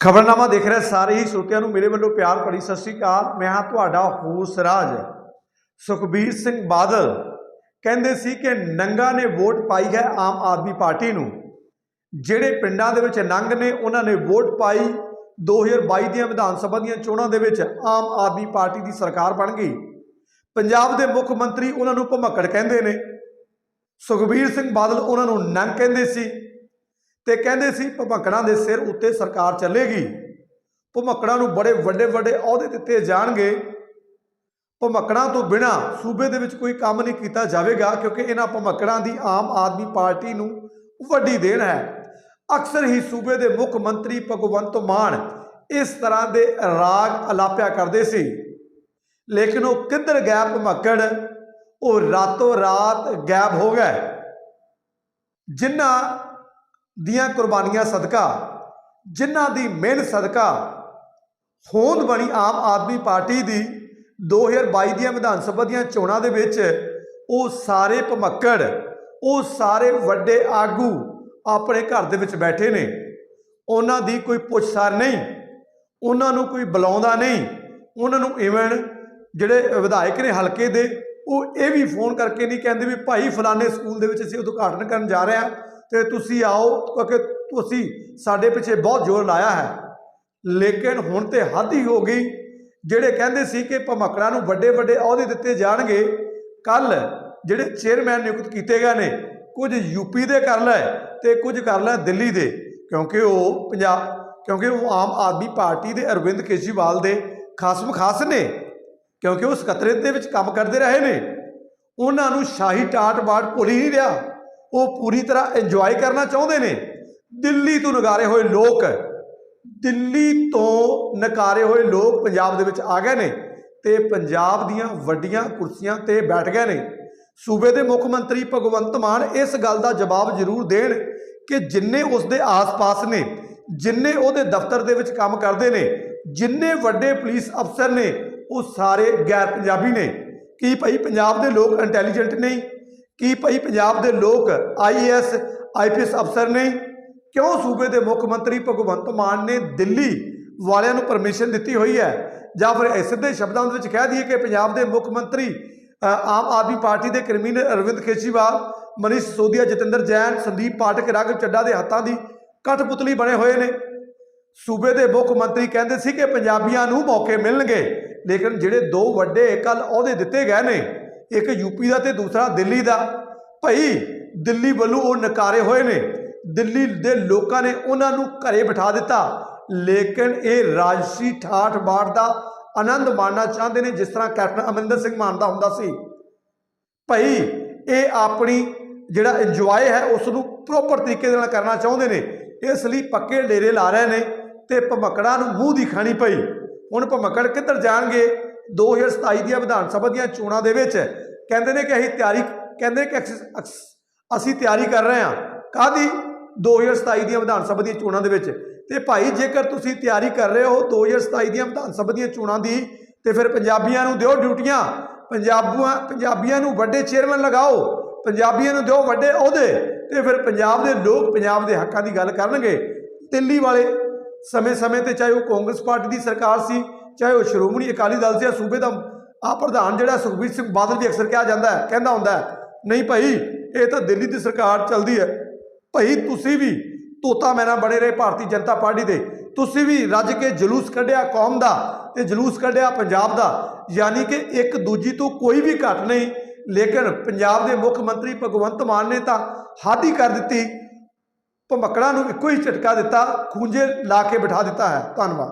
ਖਬਰਨਾਮਾ ਦੇਖ ਰਹੇ ਸਾਰੇ ਹੀ ਸਰੋਤਿਆਂ ਨੂੰ ਮੇਰੇ ਵੱਲੋਂ ਪਿਆਰ ਭਰੀ ਸਤਿ ਸ੍ਰੀ ਅਕਾਲ। ਮੈਂ ਹਾਂ ਤੁਹਾਡਾ ਹੋਸ ਰਾਜ। ਸੁਖਬੀਰ ਸਿੰਘ ਬਾਦਲ ਕਹਿੰਦੇ ਸੀ ਕਿ ਨੰਗਾ ਨੇ ਵੋਟ ਪਾਈ ਹੈ ਆਮ ਆਦਮੀ ਪਾਰਟੀ ਨੂੰ। ਜਿਹੜੇ ਪਿੰਡਾਂ ਦੇ ਵਿੱਚ ਨੰਗ ਨੇ, ਉਹਨਾਂ ਨੇ ਵੋਟ ਪਾਈ। 2022 ਦੀਆਂ ਵਿਧਾਨ ਸਭਾ ਦੀਆਂ ਚੋਣਾਂ ਦੇ ਵਿੱਚ ਆਮ ਆਦਮੀ ਪਾਰਟੀ ਦੀ ਸਰਕਾਰ ਬਣ ਗਈ। ਪੰਜਾਬ ਦੇ ਮੁੱਖ ਮੰਤਰੀ ਉਹਨਾਂ ਨੂੰ ਭਮੱਕੜ ਕਹਿੰਦੇ ਨੇ। ਸੁਖਬੀਰ ਸਿੰਘ ਬਾਦਲ ਉਹਨਾਂ ਨੂੰ ਨੰਗ ਕਹਿੰਦੇ ਸੀ। ਤੇ ਕਹਿੰਦੇ ਸੀ ਭਮੱਕੜਾਂ ਦੇ ਸਿਰ ਉੱਤੇ ਸਰਕਾਰ ਚੱਲੇਗੀ। ਭਮੱਕੜਾਂ ਨੂੰ ਬੜੇ ਵੱਡੇ ਵੱਡੇ ਅਹੁਦੇ ਦਿੱਤੇ ਜਾਣਗੇ। ਭਮੱਕੜਾਂ ਤੋਂ ਬਿਨਾ ਸੂਬੇ ਦੇ ਵਿੱਚ ਕੋਈ ਕੰਮ ਨਹੀਂ ਕੀਤਾ ਜਾਵੇਗਾ, ਕਿਉਂਕਿ ਇਹਨਾਂ ਭਮੱਕੜਾਂ ਦੀ ਆਮ ਆਦਮੀ ਪਾਰਟੀ ਨੂੰ ਵੱਡੀ ਦੇਣ ਹੈ। ਅਕਸਰ ਹੀ ਸੂਬੇ ਦੇ ਮੁੱਖ ਮੰਤਰੀ ਭਗਵੰਤ ਮਾਨ ਇਸ ਤਰ੍ਹਾਂ ਦੇ ਰਾਗ ਅਲਾਪਿਆ ਕਰਦੇ ਸੀ। ਲੇਕਿਨ ਉਹ ਕਿੱਧਰ ਗਿਆ ਭਮੱਕੜ ਉਹ ਰਾਤੋਂ ਰਾਤ ਗਾਇਬ ਹੋ ਗਏ। ਜਿਨ੍ਹਾਂ ਦੀਆਂ ਕੁਰਬਾਨੀਆਂ ਸਦਕਾ, ਜਿਨ੍ਹਾਂ ਦੀ ਮਿਹਨਤ ਸਦਕਾ, ਹੋਂਦ ਬਣੀ ਆਮ ਆਦਮੀ ਪਾਰਟੀ ਦੀ 2022 ਦੀਆਂ ਵਿਧਾਨ ਸਭਾ ਦੀਆਂ ਚੋਣਾਂ ਦੇ ਵਿੱਚ, ਉਹ ਸਾਰੇ ਭਮੱਕੜ, ਉਹ ਸਾਰੇ ਵੱਡੇ ਆਗੂ ਆਪਣੇ ਘਰ ਦੇ ਵਿੱਚ ਬੈਠੇ ਨੇ। ਉਹਨਾਂ ਦੀ ਕੋਈ ਪੁੱਛਸਾਰ ਨਹੀਂ, ਉਹਨਾਂ ਨੂੰ ਕੋਈ ਬੁਲਾਉਂਦਾ ਨਹੀਂ, ਉਹਨਾਂ ਨੂੰ ਇਵਨ ਜਿਹੜੇ ਵਿਧਾਇਕ ਨੇ ਹਲਕੇ ਦੇ, ਉਹ ਇਹ ਵੀ ਫੋਨ ਕਰਕੇ ਨਹੀਂ ਕਹਿੰਦੇ ਵੀ ਭਾਈ ਫਲਾਣੇ ਸਕੂਲ ਦੇ ਵਿੱਚ ਅਸੀਂ ਉਦਘਾਟਨ ਕਰਨ ਜਾ ਰਹੇ ਹਾਂ ਤੇ ਤੁਸੀਂ ਆਓ, ਕਿਉਂਕਿ ਤੁਸੀਂ ਸਾਡੇ ਪਿੱਛੇ ਬਹੁਤ ਜ਼ੋਰ ਲਾਇਆ ਹੈ। ਲੇਕਿਨ ਹੁਣ ਤੇ ਹੱਦ ਹੀ ਹੋ ਗਈ, ਜਿਹੜੇ ਕਹਿੰਦੇ ਸੀ ਕਿ ਭਮਕੜਾਂ ਨੂੰ ਵੱਡੇ ਵੱਡੇ ਅਹੁਦੇ ਦਿੱਤੇ ਜਾਣਗੇ ਕੱਲ ਜਿਹੜੇ ਚੇਅਰਮੈਨ ਨਿਯੁਕਤ ਕੀਤੇ ਗਏ ਨੇ, ਕੁਝ ਯੂਪੀ ਦੇ ਕਰ ਲੈ ਤੇ ਕੁਝ ਕਰ ਲੈ ਦਿੱਲੀ ਦੇ, ਕਿਉਂਕਿ ਉਹ ਪੰਜਾਬ, ਕਿਉਂਕਿ ਉਹ ਆਮ ਆਦਮੀ ਪਾਰਟੀ ਦੇ ਅਰਵਿੰਦ ਕੇਜਰੀਵਾਲ ਦੇ ਖਾਸਮ ਖਾਸ ਨੇ, ਕਿਉਂਕਿ ਉਹ ਸਕੱਤਰੇਤ ਦੇ ਵਿੱਚ ਕੰਮ ਕਰਦੇ ਰਹੇ ਨੇ। ਉਹਨਾਂ ਨੂੰ ਸ਼ਾਹੀ ਟਾਟ ਬਾਟ ਭੁੱਲ ਹੀ ਨਹੀਂ ਰਿਹਾ। ਉਹ ਪੂਰੀ ਤਰ੍ਹਾਂ ਇੰਜੋਏ ਕਰਨਾ ਚਾਹੁੰਦੇ ਨੇ। ਦਿੱਲੀ ਤੋਂ ਨਗਾਰੇ ਹੋਏ ਲੋਕ, ਦਿੱਲੀ ਤੋਂ ਨਕਾਰੇ ਹੋਏ ਲੋਕ ਪੰਜਾਬ ਦੇ ਵਿੱਚ ਆ ਗਏ ਨੇ ਤੇ ਪੰਜਾਬ ਦੀਆਂ ਵੱਡੀਆਂ ਕੁਰਸੀਆਂ ਤੇ ਬੈਠ ਗਏ ਨੇ। ਸੂਬੇ ਦੇ ਮੁੱਖ ਮੰਤਰੀ ਭਗਵੰਤ ਮਾਨ ਇਸ ਗੱਲ ਦਾ ਜਵਾਬ ਜ਼ਰੂਰ ਦੇਣ ਕਿ ਜਿੰਨੇ ਉਸ ਦੇ ਆਸ-ਪਾਸ ਨੇ, ਜਿੰਨੇ ਉਹਦੇ ਦਫ਼ਤਰ ਦੇ ਵਿੱਚ ਕੰਮ ਕਰਦੇ ਨੇ, ਜਿੰਨੇ ਵੱਡੇ ਪੁਲਿਸ ਅਫਸਰ ਨੇ, ਉਹ ਸਾਰੇ ਗੈਰ ਪੰਜਾਬੀ ਨੇ। ਕੀ ਭਾਈ ਪੰਜਾਬ ਦੇ ਲੋਕ ਇੰਟੈਲੀਜੈਂਟ ਨਹੀਂ ਕੀ ਭਾਈ ਪੰਜਾਬ ਦੇ ਲੋਕ ਆਈਏਐਸ ਆਈਪੀਐਸ ਅਫਸਰ ਨੇ? ਕਿਉਂ ਸੂਬੇ ਦੇ ਮੁੱਖ ਮੰਤਰੀ ਭਗਵੰਤ ਮਾਨ ਨੇ ਦਿੱਲੀ ਵਾਲਿਆਂ ਨੂੰ ਪਰਮਿਸ਼ਨ ਦਿੱਤੀ ਹੋਈ ਹੈ? ਜਾਂ ਫਿਰ ਸਿੱਧੇ ਸ਼ਬਦਾਂ ਦੇ ਵਿੱਚ ਕਹਿ ਦਈਏ ਕਿ ਪੰਜਾਬ ਦੇ ਮੁੱਖ ਮੰਤਰੀ ਆਮ ਆਦਮੀ ਪਾਰਟੀ ਦੇ ਕਨਵੀਨਰ ਅਰਵਿੰਦ ਕੇਜਰੀਵਾਲ, ਮਨੀਸ਼ ਸਿਸੋਦੀਆ, ਜਤਿੰਦਰ ਜੈਨ, ਸੰਦੀਪ ਪਾਠਕ, ਰਾਘਵ ਚੱਡਾ ਦੇ ਹੱਥਾਂ ਦੀ ਕਠਪੁਤਲੀ ਬਣੇ ਹੋਏ ਨੇ। ਸੂਬੇ ਦੇ ਮੁੱਖ ਮੰਤਰੀ ਕਹਿੰਦੇ ਸੀ ਕਿ ਪੰਜਾਬੀਆਂ ਨੂੰ ਮੌਕੇ ਮਿਲਣਗੇ, ਲੇਕਿਨ ਜਿਹੜੇ ਦੋ ਵੱਡੇ ਕੱਲ ਅਹੁਦੇ ਦਿੱਤੇ ਗਏ ਨੇ ਇੱਕ ਯੂਪੀ ਦਾ ਤੇ ਦੂਸਰਾ ਦਿੱਲੀ ਦਾ। ਭਈ, ਦਿੱਲੀ ਵੱਲੋਂ ਉਹ ਨਕਾਰੇ ਹੋਏ ਨੇ। ਦਿੱਲੀ ਦੇ ਲੋਕਾਂ ਨੇ ਉਹਨਾਂ ਨੂੰ ਘਰੇ ਬਿਠਾ ਦਿੱਤਾ। ਲੇਕਿਨ ਇਹ ਰਾਜਸੀ ਠਾਠ ਬਾਠ ਦਾ ਆਨੰਦ ਮਾਣਨਾ ਚਾਹੁੰਦੇ ਨੇ, ਜਿਸ ਤਰ੍ਹਾਂ ਕੈਪਟਨ ਅਮਰਿੰਦਰ ਸਿੰਘ ਮਾਣਦਾ ਹੁੰਦਾ ਸੀ। ਭਈ, ਇਹ ਆਪਣੀ ਜਿਹੜਾ ਇੰਜੋਏ ਹੈ ਉਸ ਨੂੰ ਪ੍ਰੋਪਰ ਤਰੀਕੇ ਦੇ ਨਾਲ ਕਰਨਾ ਚਾਹੁੰਦੇ ਨੇ। ਇਸ ਲਈ ਪੱਕੇ ਡੇਰੇ ਲਾ ਰਹੇ ਨੇ ਤੇ ਭਮਕੜਾਂ ਨੂੰ ਮੂੰਹ ਦੀ ਖਾਣੀ ਪਈ। ਹੁਣ ਭਮਕੜ ਕਿੱਧਰ ਜਾਣਗੇ? 2027 ਦੀਆਂ ਵਿਧਾਨ ਸਭਾ ਦੀਆਂ ਚੋਣਾਂ ਦੇ ਵਿੱਚ ਕਹਿੰਦੇ ਨੇ ਕਿ ਅਸੀਂ ਤਿਆਰੀ, ਕਹਿੰਦੇ ਨੇ ਕਿ ਅਸੀਂ ਤਿਆਰੀ ਕਰ ਰਹੇ ਹਾਂ ਕਾਦੀ 2027 ਦੀਆਂ ਵਿਧਾਨ ਸਭਾ ਦੀਆਂ ਚੋਣਾਂ ਦੇ ਵਿੱਚ। ਤੇ ਭਾਈ, ਜੇਕਰ ਤੁਸੀਂ ਤਿਆਰੀ ਕਰ ਰਹੇ ਹੋ 2027 ਦੀਆਂ ਵਿਧਾਨ ਸਭਾ ਦੀਆਂ ਚੋਣਾਂ ਦੀ, ਤੇ ਫਿਰ ਪੰਜਾਬੀਆਂ ਨੂੰ ਦਿਓ ਡਿਊਟੀਆਂ। ਪੰਜਾਬੂਆਂ, ਪੰਜਾਬੀਆਂ ਨੂੰ ਵੱਡੇ ਚੇਅਰਮੈਨ ਲਗਾਓ। ਪੰਜਾਬੀਆਂ ਨੂੰ ਦਿਓ ਵੱਡੇ ਅਹੁਦੇ। ਤੇ ਫਿਰ ਪੰਜਾਬ ਦੇ ਲੋਕ ਪੰਜਾਬ ਦੇ ਹੱਕਾਂ ਦੀ ਗੱਲ ਕਰਨਗੇ। ਦਿੱਲੀ ਵਾਲੇ ਸਮੇਂ-ਸਮੇਂ ਤੇ ਚਾਹੇ ਉਹ ਕਾਂਗਰਸ ਪਾਰਟੀ ਦੀ ਸਰਕਾਰ ਸੀ ਚਾਹੇ ਉਹ ਸ਼੍ਰੋਮਣੀ ਅਕਾਲੀ ਦਲ ਸੀ ਜਾਂ ਸੂਬੇ ਦਾ ਆ ਪ੍ਰਧਾਨ ਜਿਹੜਾ ਸੁਖਬੀਰ ਸਿੰਘ ਬਾਦਲ ਵੀ ਅਕਸਰ ਕਿਹਾ ਜਾਂਦਾ ਹੈ, ਕਹਿੰਦਾ ਹੁੰਦਾ ਨਹੀਂ ਭਾਈ, ਇਹ ਤਾਂ ਦਿੱਲੀ ਦੀ ਸਰਕਾਰ ਚੱਲਦੀ ਹੈ। ਭਾਈ, ਤੁਸੀਂ ਵੀ ਤੋਤਾ ਮੈਨਾ ਬਣੇ ਰਹੇ ਭਾਰਤੀ ਜਨਤਾ ਪਾਰਟੀ ਦੇ। ਤੁਸੀਂ ਵੀ ਰੱਜ ਕੇ ਜਲੂਸ ਕੱਢਿਆ ਕੌਮ ਦਾ ਤੇ ਜਲੂਸ ਕੱਢਿਆ ਪੰਜਾਬ ਦਾ। ਯਾਨੀ ਕਿ ਇੱਕ ਦੂਜੀ ਤੋਂ ਕੋਈ ਵੀ ਘੱਟ ਨਹੀਂ। ਲੇਕਿਨ ਪੰਜਾਬ ਦੇ ਮੁੱਖ ਮੰਤਰੀ ਭਗਵੰਤ ਮਾਨ ਨੇ ਤਾਂ ਹੱਦ ਹੀ ਕਰ ਦਿੱਤੀ। ਭਮਕੜਾਂ ਨੂੰ ਇੱਕੋ ਹੀ ਝਟਕਾ ਦਿੱਤਾ। ਖੂੰਜੇ ਲਾ ਕੇ ਬਿਠਾ ਦਿੱਤਾ ਹੈ। ਧੰਨਵਾਦ।